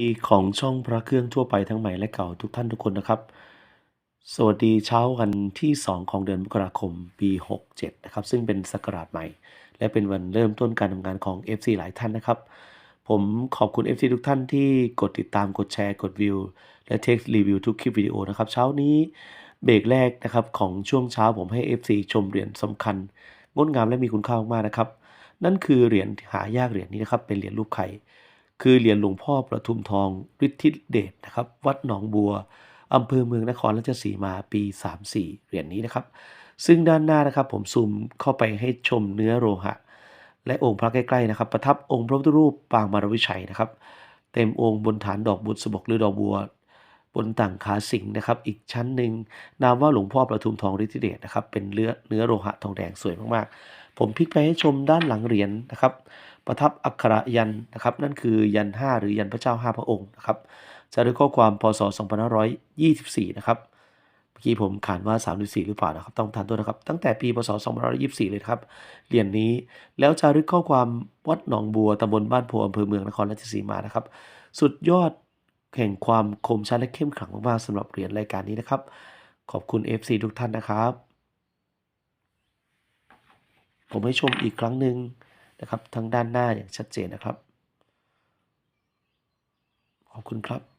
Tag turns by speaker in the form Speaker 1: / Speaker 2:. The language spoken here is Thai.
Speaker 1: ีของช่องพระเครื่องทั่วไปทั้งใหม่และเก่าทุกท่านทุกคนนะครับ สวัสดีเช้าวันที่ 2 ของเดือนมกราคมปี 67 นะครับ ซึ่งเป็นศักราชใหม่ และเป็นวันเริ่มต้นการทำงานของ FC หลายท่านนะครับ ผมขอบคุณ FC ทุกท่านที่กดติดตามกดแชร์กดวิว และเทครีวิวทุกคลิปวิดีโอนะครับ เช้านี้เบรกแรกนะครับของช่วงเช้าผมให้ FC ชมเหรียญสำคัญ งดงามและมีคุณค่ามากนะครับ นั่นคือเหรียญหายากเหรียญนี้นะครับเป็นเหรียญรูปไข่ คือเหรียญหลวงพ่อประทุมทองฤทธิเดชนะครับ วัดหนองบัวอำเภอเมืองนครราชสีมาปี 34 เหรียญนี้นะครับ ซึ่งด้านหน้านะครับผมซูมเข้าไปให้ชมเนื้อโลหะ และองค์พระใกล้ๆนะครับ ประทับองค์พระพุทธรูปปางมารวิชัยนะครับ เต็มองค์บนฐานดอกบุษบกหรือดอกบัว บนต่างขาสิงห์นะครับ อีกชั้นหนึ่งนามว่าหลวงพ่อประทุมทองฤทธิเดชนะครับ เป็นเนื้อเนื้อโลหะทองแดงสวยมากๆ ผมพลิกไปให้ชมด้านหลังเหรียญนะครับ ประทับอักขระยันนะครับ นั่นคือยันห้าหรือยันพระเจ้าห้าพระองค์นะครับจะด้วยข้อความพศ 2524 นะครับเมื่อกี้ผมขานว่า 34 หรือเปล่านะครับ ต้องทานตัวนะครับ ตั้งแต่ปีพศ 2524 เลยครับเหรียญนนี้แล้วจารึกข้อความวัดหนองบัวตำบลบ้านโพอำเภอเมืองนครราชสีมานะครับ สุดยอดแห่งความคมชัดและเข้มขลังมากๆสำหรับเหรียญรายการนี้นะครับ ขอบคุณ FC ทุกท่านนะครับ ผมให้ชมอีกครั้งหนึ่งนะครับทางด้านหน้าอย่างชัดเจนนะครับ ขอบคุณครับ